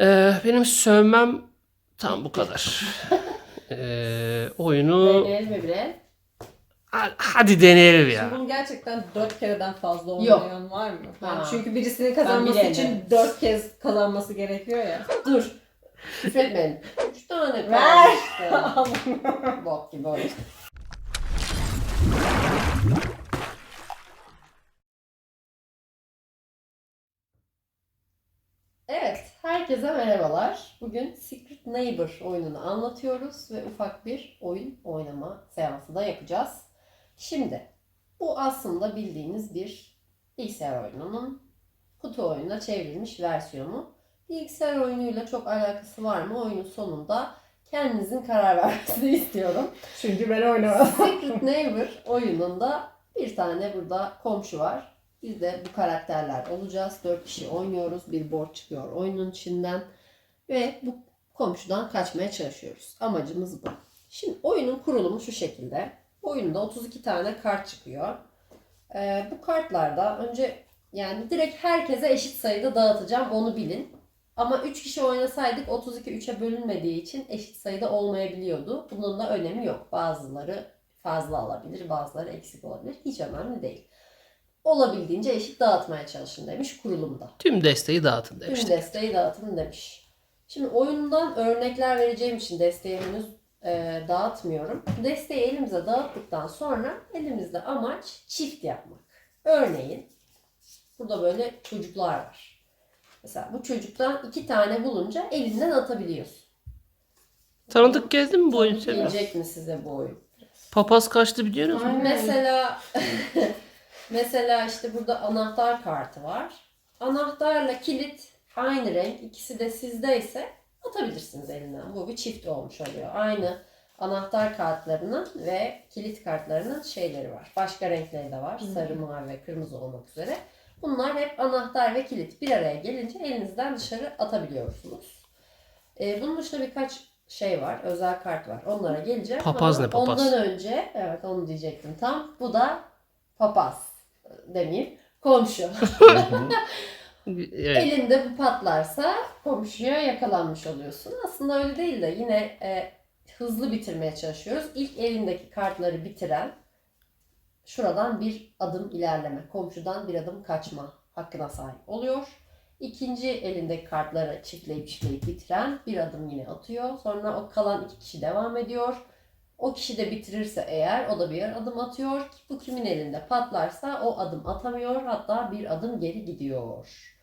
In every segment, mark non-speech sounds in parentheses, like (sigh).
Ee, benim sövmem tam bu kadar. (laughs) Ee, oyunu Deneyelim mi? Ha- hadi deneyelim ya. Şimdi bunu gerçekten dört kereden fazla Yok. oynayan var mı? Ha. Yani çünkü birisinin kazanması için dört kez kazanması gerekiyor ya. Dur. Küfretmeyin. Üç tane Ver. kalmıştı. (laughs) Bok gibi oyun. Evet, herkese merhabalar. Bugün Secret Neighbor oyununu anlatıyoruz ve ufak bir oyun oynama seansı da yapacağız. Şimdi, bu aslında bildiğiniz bir bilgisayar oyununun kutu oyununa çevrilmiş versiyonu. Bilgisayar oyunuyla çok alakası var mı? Oyunun sonunda kendinizin karar (laughs) vermesini istiyorum. Çünkü ben oynamam. Secret Neighbor oyununda bir tane burada komşu var. Biz de bu karakterler olacağız. Dört kişi oynuyoruz. Bir board çıkıyor oyunun içinden. Ve bu komşudan kaçmaya çalışıyoruz. Amacımız bu. Şimdi oyunun kurulumu şu şekilde. Oyunda 32 tane kart çıkıyor. Ee, bu kartlarda önce yani direkt herkese eşit sayıda dağıtacağım onu bilin. Ama 3 kişi oynasaydık 32 3'e bölünmediği için eşit sayıda olmayabiliyordu. Bunun da önemi yok. Bazıları fazla alabilir, bazıları eksik olabilir. Hiç önemli değil. Olabildiğince eşit dağıtmaya çalışın demiş kurulumda. Tüm desteği dağıtın Tüm demiştik. desteği dağıtın demiş. Şimdi oyundan örnekler vereceğim için desteği henüz e, dağıtmıyorum. Desteği elimize dağıttıktan sonra elimizde amaç çift yapmak. Örneğin burada böyle çocuklar var. Mesela bu çocuktan iki tane bulunca elinden atabiliyorsun. Tanıdık geldi mi bu oyun? Gelecek mi size bu oyun? Papaz kaçtı biliyor musun? Mesela (laughs) mesela işte burada anahtar kartı var. Anahtarla kilit aynı renk. ikisi de sizdeyse atabilirsiniz elinden. Bu bir çift olmuş oluyor. Aynı anahtar kartlarının ve kilit kartlarının şeyleri var. Başka renkleri de var. Sarı, mavi ve kırmızı olmak üzere. Bunlar hep anahtar ve kilit bir araya gelince elinizden dışarı atabiliyorsunuz. Ee, bunun dışında birkaç şey var. Özel kart var. Onlara geleceğim. Papaz Ama ne papaz? Ondan önce evet onu diyecektim tam. Bu da papaz demeyeyim. Komşu. (laughs) Evet. Elinde bu patlarsa komşuya yakalanmış oluyorsun. Aslında öyle değil de yine e, hızlı bitirmeye çalışıyoruz. İlk elindeki kartları bitiren şuradan bir adım ilerleme, komşudan bir adım kaçma hakkına sahip oluyor. İkinci elindeki kartları çiftleyip çiftleyip bitiren bir adım yine atıyor. Sonra o kalan iki kişi devam ediyor. O kişi de bitirirse eğer o da bir adım atıyor. Bu kimin elinde patlarsa o adım atamıyor. Hatta bir adım geri gidiyor.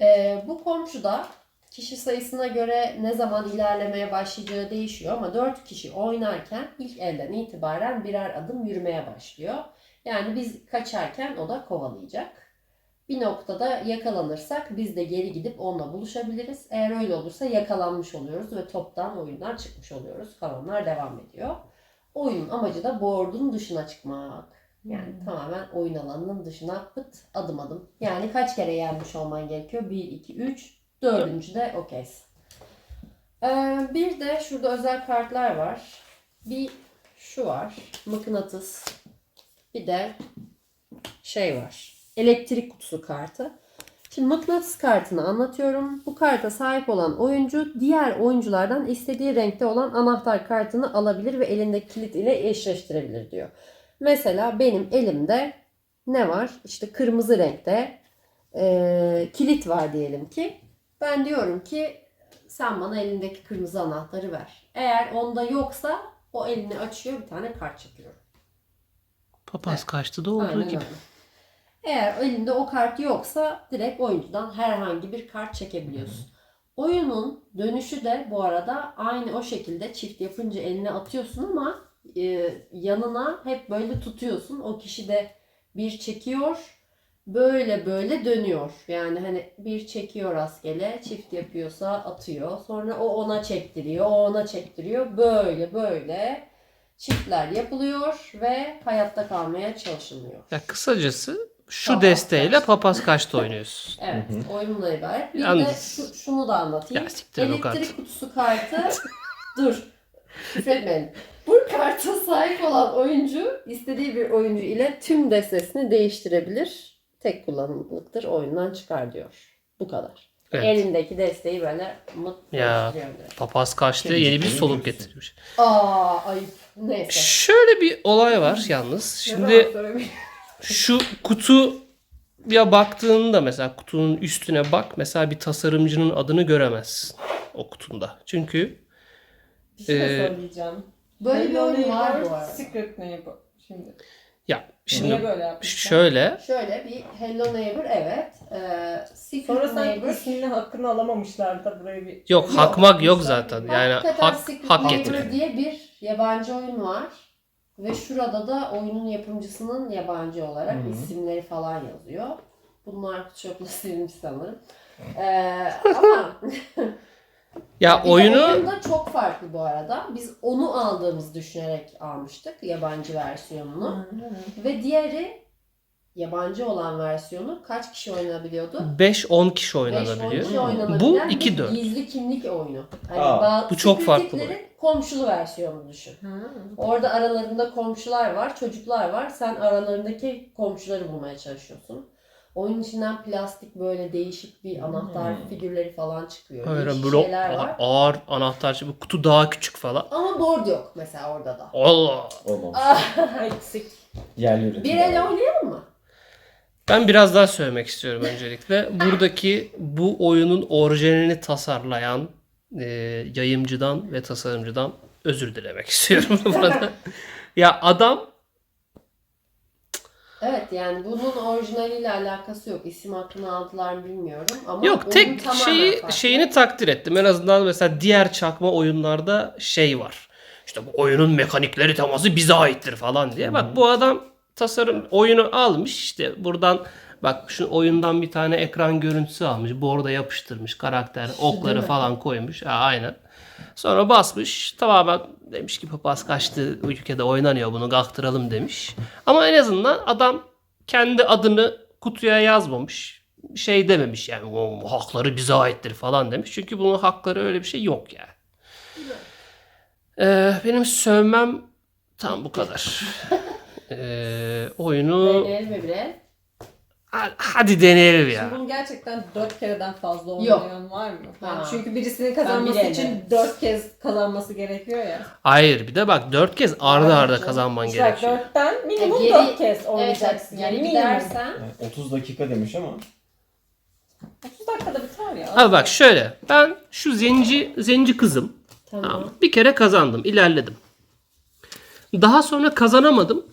Ee, bu komşuda kişi sayısına göre ne zaman ilerlemeye başlayacağı değişiyor ama 4 kişi oynarken ilk elden itibaren birer adım yürümeye başlıyor. Yani biz kaçarken o da kovalayacak. Bir noktada yakalanırsak biz de geri gidip onunla buluşabiliriz. Eğer öyle olursa yakalanmış oluyoruz ve toptan oyundan çıkmış oluyoruz. Kalanlar devam ediyor. Oyunun amacı da board'un dışına çıkmak. Yani tamamen oyun alanının dışına pıt adım adım. Yani kaç kere yenmiş olman gerekiyor? 1, 2, 3, dördüncü de okeysin. Ee, bir de şurada özel kartlar var. Bir şu var. Mıknatıs. Bir de şey var. Elektrik kutusu kartı. Şimdi mıknatıs kartını anlatıyorum. Bu karta sahip olan oyuncu diğer oyunculardan istediği renkte olan anahtar kartını alabilir ve elindeki kilit ile eşleştirebilir diyor. Mesela benim elimde ne var? İşte kırmızı renkte eee, kilit var diyelim ki. Ben diyorum ki sen bana elindeki kırmızı anahtarı ver. Eğer onda yoksa o elini açıyor bir tane kart çekiyor. Papaz kaçtı da olduğu Aynen gibi. öyle. Eğer elinde o kart yoksa direkt oyuncudan herhangi bir kart çekebiliyorsun. Oyunun dönüşü de bu arada aynı o şekilde çift yapınca eline atıyorsun ama e, yanına hep böyle tutuyorsun. O kişi de bir çekiyor. Böyle böyle dönüyor. Yani hani bir çekiyor rastgele, çift yapıyorsa atıyor. Sonra o ona çektiriyor, o ona çektiriyor. Böyle böyle çiftler yapılıyor ve hayatta kalmaya çalışılıyor. Ya kısacası şu Papaz desteğiyle kaçtı. papaz kaçtı oynuyorsun. (laughs) Evet, oyun bundan ibaret. Bir de Yalnız- şu, şunu da anlatayım. Ya Elektrik kart. kutusu kartı, (laughs) dur, küfretmeyin. Bu karta sahip olan oyuncu istediği bir oyuncu ile tüm destesini değiştirebilir. Tek kullanımlıktır, oyundan çıkar diyor. Bu kadar. Evet. Elindeki desteği böyle mutlu Ya. Papaz kaçtı Kendi yeni bir soluk getirmiş. Aa ayıp. Neyse. Şöyle bir olay var yalnız. Şimdi şu kutuya baktığında mesela kutunun üstüne bak mesela bir tasarımcının adını göremezsin o kutunda. Çünkü Bir şey Ee, söyleyeceğim. Böyle bir oyun var bu arada. Secret Neighbor. Şimdi. ya Niye şimdi böyle yapmışlar? şöyle Şöyle bir Hello Neighbor evet. Ee, Secret Sonra sen Neighbor. ismini hakkını alamamışlar da buraya bir... yok Yok, hakmak yok zaten. Yani Hakikaten hak Secret hak Neighbor getirin. diye bir yabancı oyun var. Ve şurada da oyunun yapımcısının yabancı olarak Hı hı. isimleri falan yazıyor. Bunlar çokla (laughs) silinmiş sanırım. Ee, ama (laughs) Ya bir oyunu oyun da çok farklı bu arada. Biz onu aldığımız düşünerek almıştık yabancı versiyonunu. Ve diğeri yabancı olan versiyonu kaç kişi oynayabiliyordu? 5-10 kişi 5-10 oynanabiliyor. kişi oynanabilen Bu bir 2-4. gizli kimlik oyunu. Hani Aa, bazı bu çok farklı Hitler'in komşulu versiyonunu düşün. Hı. Orada aralarında komşular var, çocuklar var. Sen aralarındaki komşuları bulmaya çalışıyorsun. Oyunun içinden plastik böyle değişik bir anahtar Hmm. figürleri falan çıkıyor. Öyle Değişik böyle şeyler var. ağır anahtar bu kutu daha küçük falan. Ama board yok mesela orada da. Allah. Olmamış. (laughs) Eksik. Yerli üretim. Bir el oynayalım mı? Ben biraz daha söylemek istiyorum öncelikle. Buradaki bu oyunun orijinalini tasarlayan e, yayımcıdan ve tasarımcıdan özür dilemek (laughs) istiyorum burada. ya adam Evet yani bunun orijinaliyle alakası yok. İsim hakkını aldılar mı bilmiyorum ama yok tek şeyi farklı. şeyini takdir ettim. En azından mesela diğer çakma oyunlarda şey var. İşte bu oyunun mekanikleri teması bize aittir falan diye. Bak bu adam tasarım oyunu almış işte buradan bak şu oyundan bir tane ekran görüntüsü almış. Board'a yapıştırmış karakter okları falan koymuş. Ha, aynen. Sonra basmış tamamen demiş ki papaz kaçtı ülkede oynanıyor bunu kalktıralım demiş. Ama en azından adam kendi adını kutuya yazmamış. Şey dememiş yani "O hakları bize aittir falan demiş. Çünkü bunun hakları öyle bir şey yok yani. Ee, benim sövmem tam bu kadar. (laughs) Ee, oyunu mi? Ha- hadi deneyelim ya. Şimdi bunu gerçekten dört kereden fazla Yok. oynayan var mı? Ha. Yani çünkü birisinin kazanması Ben için dört kez kazanması gerekiyor ya. Hayır bir de bak dört kez arda Hayır arda kazanman bak gerekiyor. dörtten minimum E, geri- dört kez Evet, oynayacaksın. geri yani minimum. gidersen Yani 30 dakika demiş ama 30 dakikada biter ya. Abi bak şöyle ben şu zenci zenci kızım tamam. Tamam. Bir kere kazandım, ilerledim. Daha sonra kazanamadım.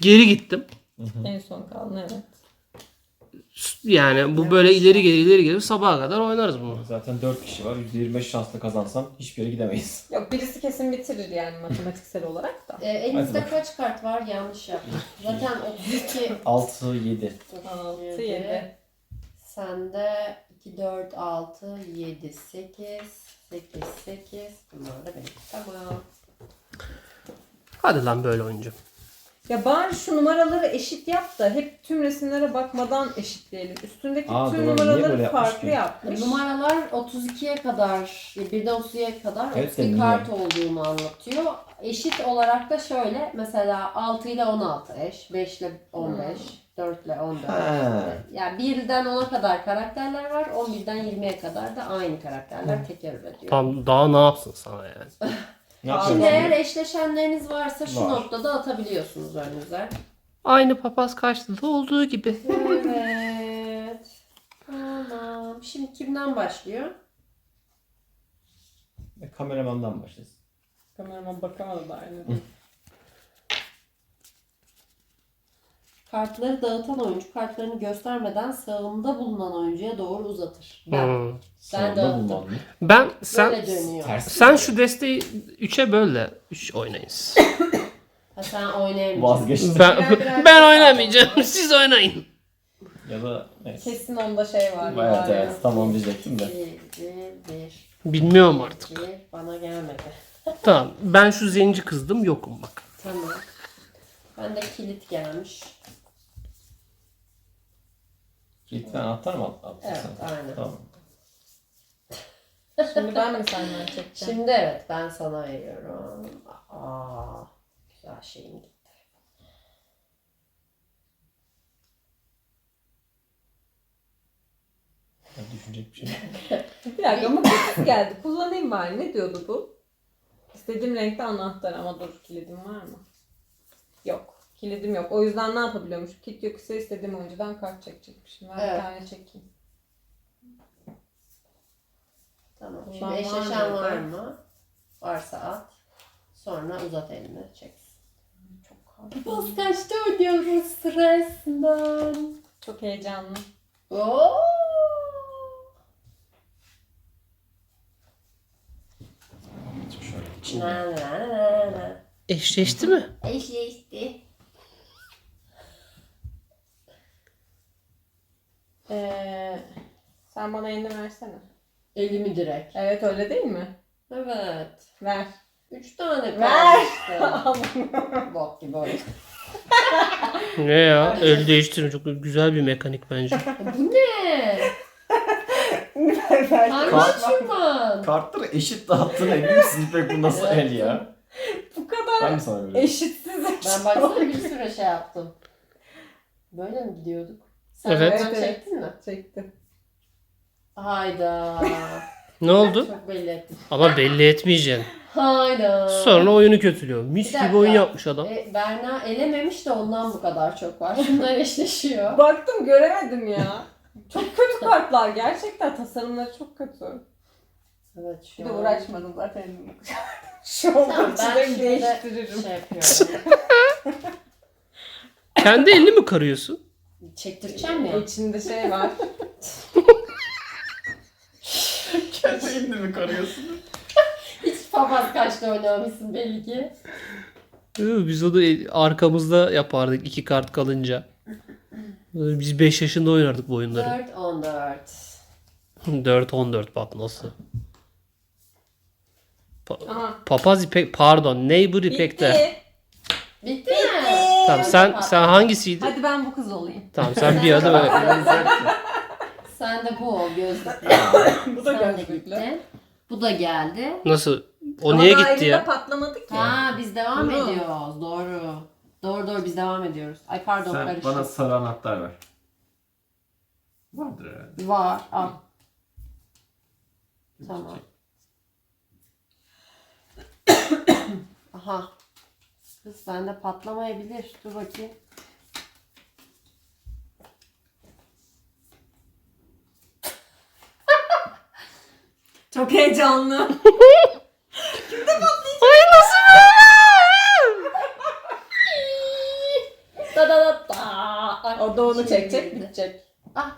Geri gittim. En son kalan evet. Yani bu böyle ileri geri ileri geri sabaha kadar oynarız bunu. zaten 4 kişi var. %25 şansla kazansan hiçbir yere gidemeyiz. (laughs) Yok birisi kesin bitirir yani matematiksel olarak da. Ee, elinizde kaç kart var? Yanlış yaptım. Zaten 32 6 7. 6, Yedi. 7. (laughs) Sende 2, 4, 6, 7, 8, 8, 8. Bunlar da benim. Tamam. Hadi lan böyle oyuncu. Ya bari şu numaraları eşit yap da hep tüm resimlere bakmadan eşitleyelim. Üstündeki Aa, tüm doğru. Niye numaraları böyle yapmış farklı ki? yapmış. Numaralar 32'ye kadar, birden 32'ye kadar Evet, 32 de niye? kart olduğunu anlatıyor. Eşit olarak da şöyle mesela 6 ile 16 eş, 5 ile 15, 4 ile 14. Ha. Yani 1'den 10'a kadar karakterler var, 11'den 20'ye kadar da aynı karakterler tekerrür ediyor. Tam daha ne yapsın sana yani. (laughs) Ne Şimdi yapıyorsun? eğer eşleşenleriniz varsa şu Var. noktada atabiliyorsunuz önünüze. Aynı papaz da olduğu gibi. Evet. Tamam. Şimdi kimden başlıyor? Kameramandan başlasın. Kameraman bakamadı da aynı. Kartları dağıtan oyuncu kartlarını göstermeden sağında bulunan oyuncuya doğru uzatır. Ben. Hmm. Sağında dağıttım. Ben sen Böyle dönüyor. Ters. sen şu desteği 3'e böl de 3 oynayız. (coughs) Ha, sen oynayamayacaksın. Vazgeçtim. Ben Ben biraz- ben oynamayacağım. Siz oynayın. ya da neyse. Kesin onda şey var. Evet evet tamam diyecektim de. Bir, bir, Bilmiyorum artık. bir. Bana gelmedi. (laughs) Tamam. Ben şu zenci kızdım yokum bak. Tamam. Ben de kilit gelmiş. Lütfen anahtar mı at- attın Evet, sen? aynen. Tamam. (laughs) Şimdi ben mi senden çekeceğim? Şimdi evet ben sana veriyorum. Aa, güzel şeyim gitti. Ya düşünecek bir şey. yok. (laughs) Bir dakika ama kız geldi. Kullanayım bari. Ne diyordu bu? İstediğim renkte anahtar ama dur kilidim var mı? Yok. Kilidim yok. O yüzden ne yapabiliyormuş? Kit yoksa istediğim oyuncudan kart çekecekmişim. Ben Evet. bir tane çekeyim. Tamam. Bundan Şimdi var eşleşen mıydı? var mı? Varsa at. Sonra uzat elini çek. Çok Biz kaçta oynuyoruz stresten? Çok heyecanlı. Oo! Şöyle Na içinde. na na na. Eşleşti mi? Eşleşti. Ee, sen bana elini versene. Elimi direkt. Evet öyle değil mi? Evet. Ver. Üç tane Ver. kalmıştı. (laughs) Bok gibi oyun. (laughs) Ne ya? El değiştirme çok güzel bir mekanik bence. (laughs) Bu ne? ver ver. Hangi? Kartları eşit dağıttın emin misin İpek bu nasıl el ya? Bu kadar Ben mi sana veriyorum? eşitsiz Ben baksana bir sürü şey yaptım. Böyle mi gidiyorduk? Sen Evet. Evet. çektin mi? Çektim. Hayda. (laughs) Ne oldu? Çok belli ettim. Ama belli etmeyeceksin. Hayda. Sonra oyunu kötülüyor. Mis gibi dakika. oyun yapmış adam. E, Berna elememiş de ondan bu kadar çok var. Şunlar eşleşiyor. Baktım göremedim ya. (laughs) Çok kötü kartlar. Gerçekten tasarımları çok kötü. Evet şu Bir de an- uğraşmadım zaten elimi. (laughs) Şu an Tamam, ben şimdi değiştiririm. Şey yapıyorum. Kendi elini mi karıyorsun? Çektireceğim ya. İçinde şey var. (laughs) Kendi elini mi karıyorsun? Hiç papaz kaçta oynamışsın belli ki. Biz onu arkamızda yapardık iki kart kalınca. Biz 5 yaşında oynardık bu oyunları. 4 14. 4-14 bak nasıl. Pa- Aha. Papaz İpek pardon Neighbor İpek'te. Bitti. Bitti? Tamam sen sen hangisiydin? Hadi ben bu kız olayım. Tamam sen bir adım öyle. (laughs) Sen de bu ol gözlüklü. bu da Sen de gitti. Bu da geldi. Nasıl? O Ama niye gitti ya? patlamadı ki. Ha biz devam Bunu. ediyoruz. Doğru. Doğru doğru biz devam ediyoruz. Ay pardon Sen karıştı. bana sarı anahtar ver. Vardır herhalde. Var. Al. Tamam. Aha. Kız bende patlamayabilir. Dur bakayım. (laughs) Çok heyecanlı. Da da da da. Ay, O da onu şimdi çekecek, bitecek. Ah.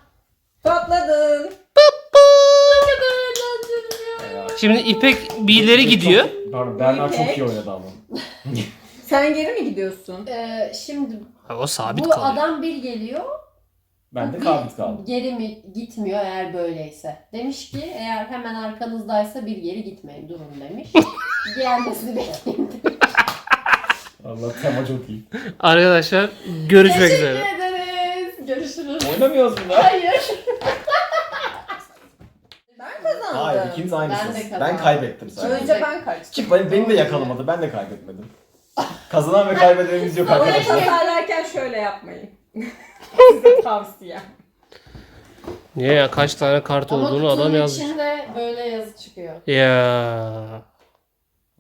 Patladın. Ne kadar eğlenceli ya. Şimdi İpek bir ileri gidiyor. Pardon Berna çok iyi oynadı ama. (laughs) Sen geri mi gidiyorsun? Ee, şimdi Ha, O sabit bu kalıyor. adam bir geliyor. Ben de bu kabit bir kaldım. Geri mi gitmiyor eğer böyleyse. Demiş ki eğer hemen arkanızdaysa bir geri gitmeyin durun demiş. (laughs) Gelmesini bekleyin. Allah tema çok iyi. Arkadaşlar görüşmek Teşekkür üzere. ederiz. Görüşürüz. Oynamıyoruz mu lan? Hayır. (laughs) Ben kazandım. Hayır ikiniz aynısınız. Ben de Ben, kazandım. kaybettim sadece. Önce ben kaçtım. Ki beni, beni de yakalamadı. Ben de kaybetmedim. Kazanan ve kaybedenimiz yok Orayı arkadaşlar. tasarlarken şöyle yapmayın. (laughs) Size tavsiye. Niye ya kaç tane kart Ama olduğunu adam kutunun yazmış. içinde böyle yazı çıkıyor. Ya.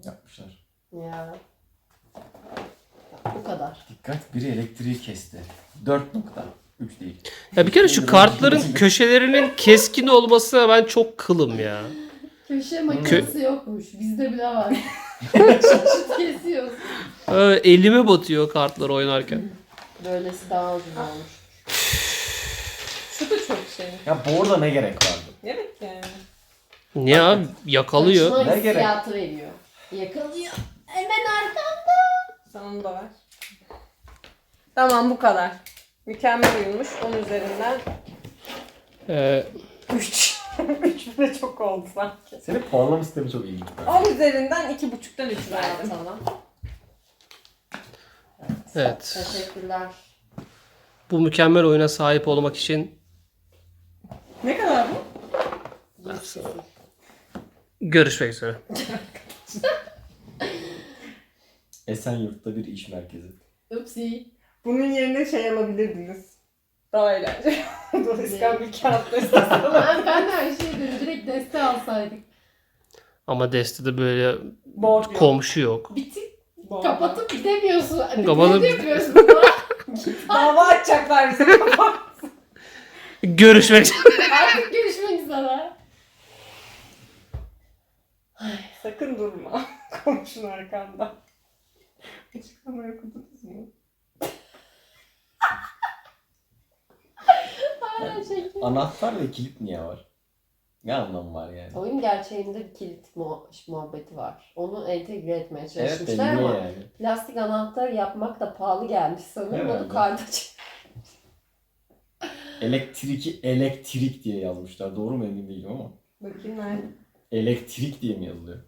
Yapmışlar. Ya. Bu kadar. Dikkat biri elektriği kesti. 4 nokta. 3 değil. Ya bir kere şu kartların köşelerinin keskin olmasına ben çok kılım ya. Köşe makinesi yokmuş. Bizde bile var. (laughs) Kesiyoruz. Ee, elime batıyor kartlar oynarken. Böylesi daha ucuz olmuş. Şu da çok şey. Ya bu orada ne gerek vardı? Gerek yani. Niye abi? Yakalıyor. Kaçma Ne gerek? hissiyatı veriyor. Yakalıyor. Hemen arkamda. Sen onu da ver. Tamam bu kadar. Mükemmel uyumuş. 10 üzerinden Ee, 3. 3 bile çok oldu sanki. Senin puanlama sistemi çok iyi gitti. 10 üzerinden 2.5'tan 3 Verdim sana. evet. Teşekkürler. Bu mükemmel oyuna sahip olmak için Ne kadar bu? görüşmek üzere. Esenyurt'ta bir iş merkezi. Upsi. Bunun yerine şey alabilirdiniz. Daha eğlenceli. (laughs) Dolayısıyla bir kağıt destesi (laughs) ben, ben de her şeyi dedim. Direkt deste alsaydık. Ama destede böyle yok. komşu yok. Bitik Borç. kapatıp gidemiyorsun. Kapatıp- Ne yapıyorsun? Dava açacaklar bize. (laughs) Görüşmek Artık görüşmek üzere. Sakın durma. Komşun arkanda. Açıklamayı okudunuz mu? Anahtar ve kilit niye var? Ne anlamı var yani? Oyun gerçeğinde bir kilit mu- muhabbeti var. Onu entegre etmeye Evet çalışmışlar niye ama yani? plastik anahtar yapmak da pahalı gelmiş sanırım. Herhalde. Onu karda (laughs) Elektriki elektrik diye yazmışlar. Doğru mu emin değilim ama. Bakayım nerede? Elektrik diye mi yazılıyor?